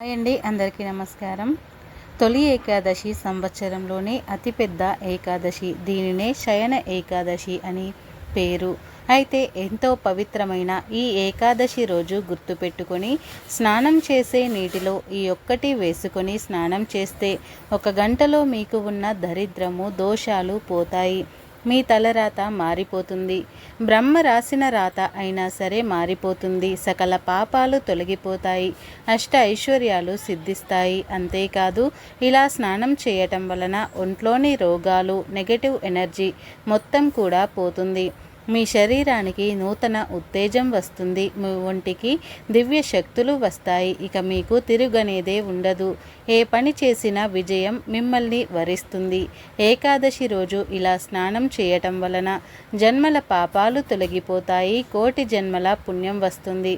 Hi అండి అందరికీ నమస్కారం. తొలి ఏకాదశి సంవత్సరంలోనే అతిపెద్ద ఏకాదశి. దీనినే శయన ఏకాదశి అని పేరు. అయితే ఎంతో పవిత్రమైన ఈ ఏకాదశి రోజు గుర్తుపెట్టుకొని స్నానం చేసే నీటిలో ఈ ఒక్కటి వేసుకొని స్నానం చేస్తే ఒక గంటలో మీకు ఉన్న దరిద్రము దోషాలు పోతాయి. మీ తలరాత మారిపోతుంది. బ్రహ్మ రాసిన రాత అయినా సరే మారిపోతుంది. సకల పాపాలు తొలగిపోతాయి. అష్ట ఐశ్వర్యాలు సిద్ధిస్తాయి. అంతేకాదు ఇలా స్నానం చేయటం వలన ఒంట్లోని రోగాలు నెగటివ్ ఎనర్జీ మొత్తం కూడా పోతుంది. మీ శరీరానికి నూతన ఉత్తేజం వస్తుంది. మీ ఒంటికి దివ్య శక్తులు వస్తాయి. ఇక మీకు తిరుగనేదే ఉండదు. ఏ పని చేసినా విజయం మిమ్మల్ని వరిస్తుంది. ఏకాదశి రోజు ఇలా స్నానం చేయటం వలన జన్మల పాపాలు తొలగిపోతాయి. కోటి జన్మల పుణ్యం వస్తుంది.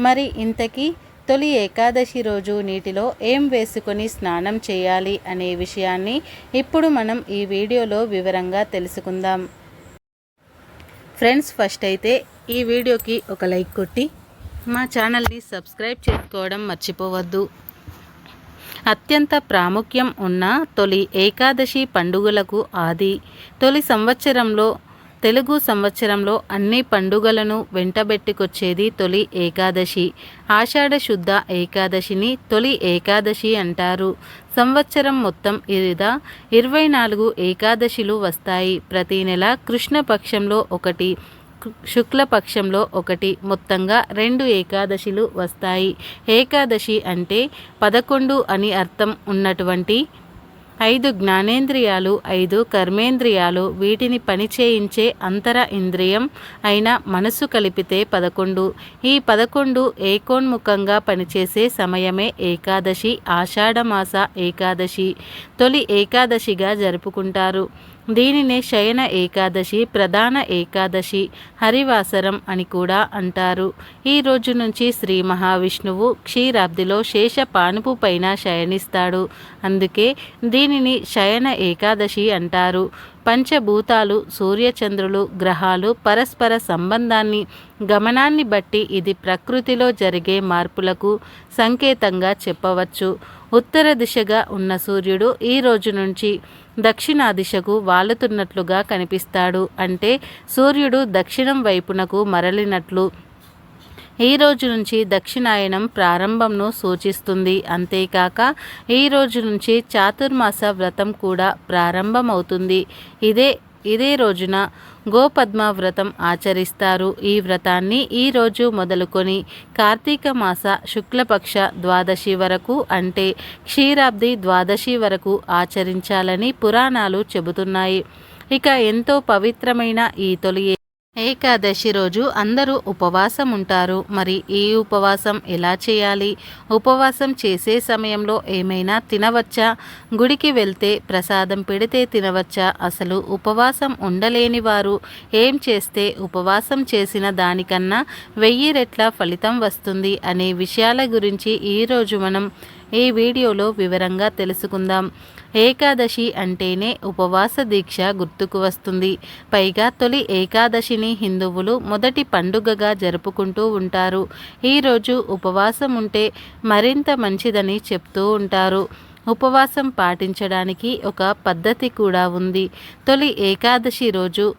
మరి ఇంతకీ తొలి ఏకాదశి రోజు నీటిలో ఏం వేసుకొని స్నానం చేయాలి అనే విషయాన్ని ఇప్పుడు మనం ఈ వీడియోలో వివరంగా తెలుసుకుందాం. ఫ్రెండ్స్ ఫస్ట్ అయితే ఈ వీడియోకి ఒక లైక్ కొట్టి మా ఛానల్ని సబ్స్క్రైబ్ చేసుకోవడం మర్చిపోవద్దు. అత్యంత ప్రాముఖ్యం ఉన్న తొలి ఏకాదశి పండుగలకు ఆది. తొలి సంవత్సరంలో తెలుగు సంవత్సరంలో అన్ని పండుగలను వెంటబెట్టుకొచ్చేది తొలి ఏకాదశి. ఆషాఢ శుద్ధ ఏకాదశిని తొలి ఏకాదశి అంటారు. సంవత్సరం మొత్తం ఇదా ఇరవై నాలుగు ఏకాదశిలు వస్తాయి. ప్రతి నెల కృష్ణపక్షంలో ఒకటి శుక్లపక్షంలో ఒకటి మొత్తంగా రెండు ఏకాదశిలు వస్తాయి. ఏకాదశి అంటే పదకొండు అని అర్థం ఉన్నటువంటి ఐదు జ్ఞానేంద్రియాలు ఐదు కర్మేంద్రియాలు వీటిని పనిచేయించే అంతర ఇంద్రియం అయిన మనసు కలిపితే పదకొండు. ఈ పదకొండు ఏకోన్ముఖంగా పనిచేసే సమయమే ఏకాదశి ఆషాఢమాస ఏకాదశి. తొలి ఏకాదశిగా జరుపుకుంటారు. దీనినే శయన ఏకాదశి ప్రధాన ఏకాదశి హరివాసరం అని కూడా అంటారు. ఈ రోజు నుంచి శ్రీ మహావిష్ణువు క్షీరాబ్దిలో శేష పానుపు పైన శయనిస్తాడు. అందుకే దీనిని శయన ఏకాదశి అంటారు. పంచభూతాలు సూర్యచంద్రులు గ్రహాలు పరస్పర సంబంధాన్ని గమనాన్ని బట్టి ఇది ప్రకృతిలో జరిగే మార్పులకు సంకేతంగా చెప్పవచ్చు. ఉత్తర దిశగా ఉన్న సూర్యుడు ఈ రోజు నుంచి దక్షిణ దిశకు వాలుతున్నట్లుగా కనిపిస్తాడు. అంటే సూర్యుడు దక్షిణం వైపునకు మరలినట్లు ఈ రోజు నుంచి దక్షిణాయనం ప్రారంభంను సూచిస్తుంది. అంతేకాక ఈ రోజు నుంచి చాతుర్మాస వ్రతం కూడా ప్రారంభమవుతుంది. ఇదే ఇదే రోజున గోపద్మ వ్రతం ఆచరిస్తారు. ఈ వ్రతాన్ని ఈరోజు మొదలుకొని కార్తీక మాస శుక్లపక్ష ద్వాదశి వరకు అంటే క్షీరాబ్ది ద్వాదశి వరకు ఆచరించాలని పురాణాలు చెబుతున్నాయి. ఇక ఎంతో పవిత్రమైన ఈ తొలి ఏకాదశి రోజు అందరూ ఉపవాసం ఉంటారు మరి ఈ ఉపవాసం ఎలా చేయాలి? ఉపవాసం చేసే సమయంలో ఏమైనా తినవచ్చా? గుడికి వెళ్తే ప్రసాదం పెడితే తినవచ్చా? అసలు ఉపవాసం ఉండలేని వారు ఏం చేస్తే ఉపవాసం చేసిన దానికన్నా వెయ్యి రెట్ల ఫలితం వస్తుంది అనే విషయాల గురించి ఈరోజు మనం ఈ వీడియోలో వివరంగా తెలుసుకుందాం. ఏకాదశి అంటేనే ఉపవాస దీక్ష గుర్తుకు వస్తుంది. పైగా తొలి ఏకాదశిని హిందువులు మొదటి పండుగగా జరుపుకుంటూ ఉంటారు. ఈరోజు ఉపవాసం ఉంటే మరింత మంచిదని చెప్తూ ఉంటారు. ఉపవాసం పాటించడానికి ఒక పద్ధతి కూడా ఉంది. తొలి ఏకాదశి రోజు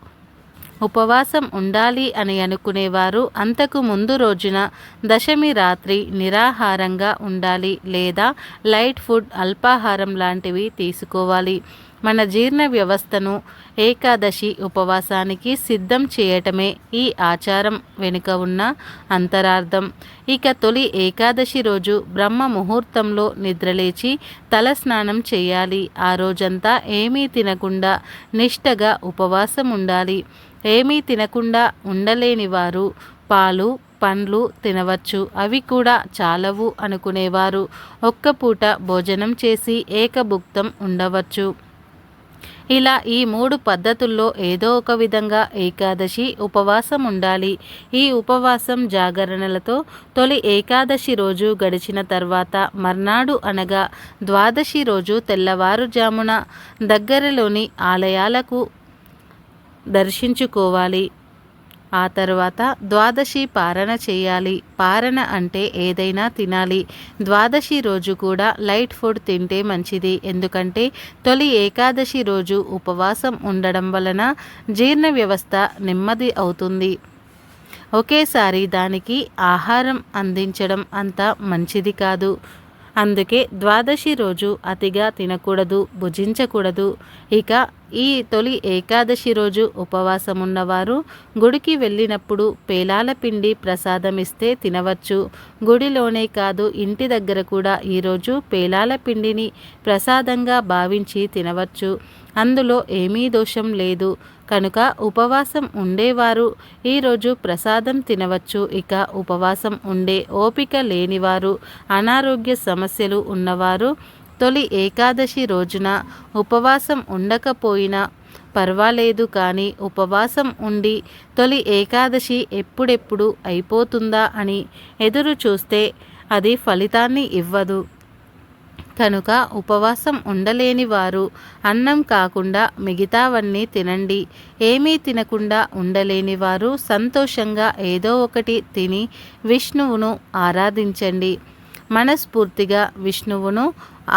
ఉపవాసం ఉండాలి అని అనుకునేవారు అంతకు ముందు రోజున దశమి రాత్రి నిరాహారంగా ఉండాలి లేదా లైట్ ఫుడ్ అల్పాహారం లాంటివి తీసుకోవాలి. మన జీర్ణ వ్యవస్థను ఏకాదశి ఉపవాసానికి సిద్ధం చేయటమే ఈ ఆచారం వెనుక ఉన్న అంతరార్థం. ఇక తొలి ఏకాదశి రోజు బ్రహ్మ ముహూర్తంలో నిద్రలేచి తలస్నానం చేయాలి. ఆ రోజంతా ఏమీ తినకుండా నిష్టగా ఉపవాసం ఉండాలి. ఏమీ తినకుండా ఉండలేని వారు పాలు పండ్లు తినవచ్చు. అవి కూడా చాలవు అనుకునేవారు. ఒక్క పూట భోజనం చేసి ఏకభుక్తం ఉండవచ్చు. ఇలా ఈ మూడు పద్ధతుల్లో ఏదో ఒక విధంగా ఏకాదశి ఉపవాసం ఉండాలి. ఈ ఉపవాసం జాగరణలతో తొలి ఏకాదశి రోజు గడిచిన తర్వాత మర్నాడు అనగా ద్వాదశి రోజు తెల్లవారుజామున దగ్గరలోని ఆలయాలకు దర్శించుకోవాలి. ఆ తర్వాత ద్వాదశి పారణ చేయాలి. పారణ అంటే ఏదైనా తినాలి. ద్వాదశి రోజు కూడా లైట్ ఫుడ్ తింటే మంచిది. ఎందుకంటే తొలి ఏకాదశి రోజు ఉపవాసం ఉండడం వలన జీర్ణ వ్యవస్థ నెమ్మది అవుతుంది. ఒకేసారి దానికి ఆహారం అందించడం అంత మంచిది కాదు. అందుకే ద్వాదశి రోజు అతిగా తినకూడదు భుజించకూడదు. ఇక ఈ తొలి ఏకాదశి రోజు ఉపవాసం ఉన్నవారు గుడికి వెళ్ళినప్పుడు పేలాల పిండి ప్రసాదం ఇస్తే తినవచ్చు. గుడిలోనే కాదు ఇంటి దగ్గర కూడా ఈరోజు పేలాల పిండిని ప్రసాదంగా భావించి తినవచ్చు. అందులో ఏమీ దోషం లేదు. కనుక ఉపవాసం ఉండేవారు. ఈరోజు ప్రసాదం తినవచ్చు. ఇక ఉపవాసం ఉండే ఓపిక లేనివారు అనారోగ్య సమస్యలు ఉన్నవారు తొలి ఏకాదశి రోజున ఉపవాసం ఉండకపోయినా పర్వాలేదు కానీ ఉపవాసం ఉండి తొలి ఏకాదశి ఎప్పుడెప్పుడు అయిపోతుందా అని ఎదురు చూస్తే అది ఫలితాన్ని ఇవ్వదు. కనుక ఉపవాసం ఉండలేని వారు అన్నం కాకుండా మిగతావన్నీ తినండి. ఏమీ తినకుండా ఉండలేని వారు సంతోషంగా ఏదో ఒకటి తిని విష్ణువును ఆరాధించండి. మనస్ఫూర్తిగా విష్ణువును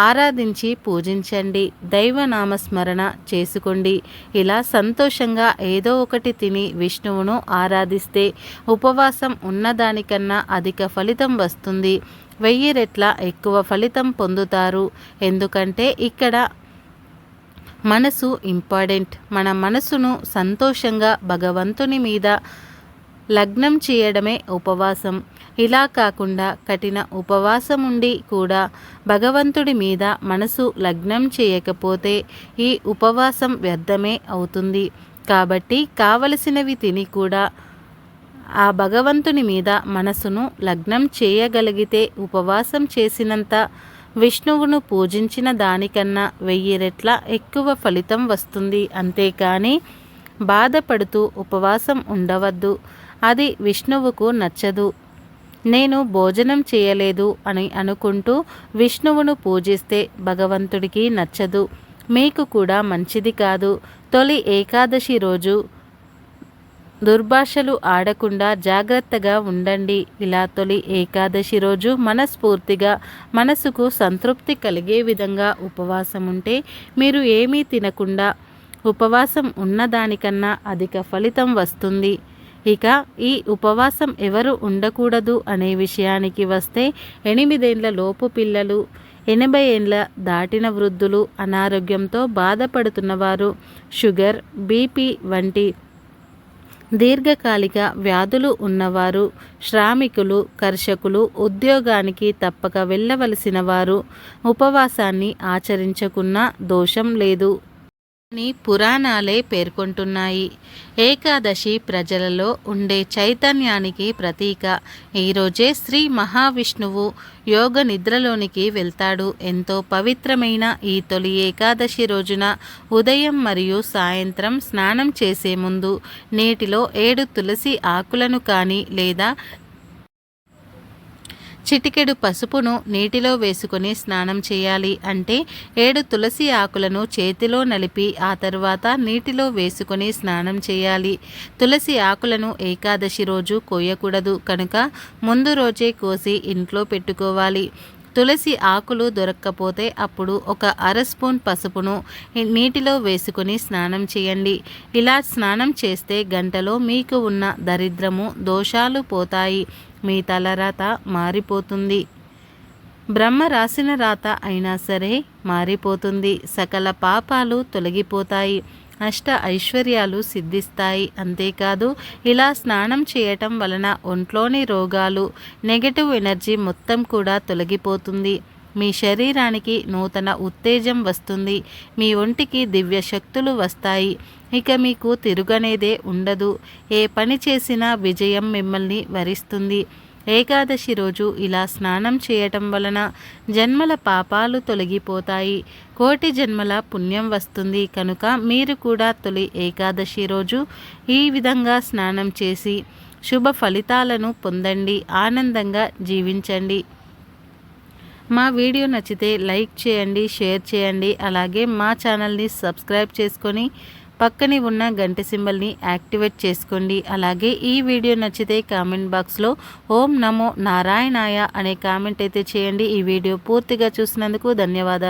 ఆరాధించి పూజించండి. దైవనామస్మరణ చేసుకోండి. ఇలా సంతోషంగా ఏదో ఒకటి తిని విష్ణువును ఆరాధిస్తే ఉపవాసం ఉన్నదానికన్నా అధిక ఫలితం వస్తుంది. వెయ్యి రెట్ల ఎక్కువ ఫలితం పొందుతారు. ఎందుకంటే ఇక్కడ మనసు ఇంపార్టెంట్. మన మనసును సంతోషంగా భగవంతుని మీద లగ్నం చేయడమే ఉపవాసం. ఇలా కాకుండా కఠిన ఉపవాసం ఉండి కూడా భగవంతుడి మీద మనసు లగ్నం చేయకపోతే ఈ ఉపవాసం వ్యర్థమే అవుతుంది. కాబట్టి కావలసినవి తిని కూడా ఆ భగవంతుని మీద మనసును లగ్నం చేయగలిగితే ఉపవాసం చేసినంత విష్ణువును పూజించిన దానికన్నా వెయ్యి రెట్ల ఎక్కువ ఫలితం వస్తుంది. అంతేకాని బాధపడుతూ ఉపవాసం ఉండవద్దు. అది విష్ణువుకు నచ్చదు. నేను భోజనం చేయలేదు అని అనుకుంటూ విష్ణువును పూజిస్తే భగవంతుడికి నచ్చదు. మీకు కూడా మంచిది కాదు. తొలి ఏకాదశి రోజు దుర్భాషలు ఆడకుండా జాగ్రత్తగా ఉండండి. ఇలా తొలి ఏకాదశి రోజు మనస్ఫూర్తిగా మనసుకు సంతృప్తి కలిగే విధంగా ఉపవాసం ఉంటే మీరు ఏమీ తినకుండా ఉపవాసం ఉన్నదానికన్నా అధిక ఫలితం వస్తుంది. ఇక ఈ ఉపవాసం ఎవరు ఉండకూడదు అనే విషయానికి వస్తే ఎనిమిదేండ్ల లోపు పిల్లలు ఎనభై ఏండ్ల దాటిన వృద్ధులు అనారోగ్యంతో బాధపడుతున్నవారు షుగర్ బీపీ వంటి దీర్ఘకాలిక వ్యాధులు ఉన్నవారు శ్రామికులు కర్షకులు ఉద్యోగానికి తప్పక వెళ్ళవలసిన వారు ఉపవాసాన్ని ఆచరించకున్నా దోషం లేదు. అని పురాణాలే పేర్కొంటున్నాయి. ఏకాదశి ప్రజలలో ఉండే చైతన్యానికి ప్రతీక. ఈరోజే శ్రీ మహావిష్ణువు యోగ నిద్రలోనికి వెళ్తాడు. ఎంతో పవిత్రమైన ఈ తొలి ఏకాదశి రోజున ఉదయం మరియు సాయంత్రం స్నానం చేసే ముందు నీటిలో ఏడు తులసి ఆకులను కానీ లేదా చిటికెడు పసుపును నీటిలో వేసుకుని స్నానం చేయాలి అంటే ఏడు తులసి ఆకులను చేతిలో నలిపి ఆ తర్వాత నీటిలో వేసుకొని స్నానం చేయాలి. తులసి ఆకులను ఏకాదశి రోజు కోయకూడదు. కనుక ముందు రోజే కోసి ఇంట్లో పెట్టుకోవాలి. తులసి ఆకులు దొరక్కపోతే అప్పుడు ఒక అర స్పూన్ పసుపును నీటిలో వేసుకుని స్నానం చేయండి. ఇలా స్నానం చేస్తే గంటలో మీకు ఉన్న దరిద్రము దోషాలు పోతాయి. మీ తలరాత మారిపోతుంది. బ్రహ్మ రాసిన రాత అయినా సరే మారిపోతుంది. సకల పాపాలు తొలగిపోతాయి. అష్ట ఐశ్వర్యాలు సిద్ధిస్తాయి. అంతేకాదు ఇలా స్నానం చేయటం వలన ఒంట్లోని రోగాలు నెగటివ్ ఎనర్జీ మొత్తం కూడా తొలగిపోతుంది. మీ శరీరానికి నూతన ఉత్తేజం వస్తుంది. మీ ఒంటికి దివ్య శక్తులు వస్తాయి. ఇక మీకు తిరుగనేదే ఉండదు. ఏ పని చేసినా విజయం మిమ్మల్ని వరిస్తుంది. ఏకాదశి రోజు ఇలా స్నానం చేయటం వలన జన్మల పాపాలు తొలగిపోతాయి. కోటి జన్మల పుణ్యం వస్తుంది. కనుక మీరు కూడా తొలి ఏకాదశి రోజు ఈ విధంగా స్నానం చేసి శుభ ఫలితాలను పొందండి. ఆనందంగా జీవించండి. మా వీడియో నచ్చితే లైక్ చేయండి షేర్ చేయండి. అలాగే మా ఛానల్ని సబ్స్క్రైబ్ చేసుకొని పక్కనే ఉన్న గంట సింబల్ని యాక్టివేట్ చేసుకోండి. అలాగే ఈ వీడియో నచ్చితే కామెంట్ బాక్స్లో ఓం నమో నారాయణాయ అనే కామెంట్ అయితే చేయండి. ఈ వీడియో పూర్తిగా చూసినందుకు ధన్యవాదాలు.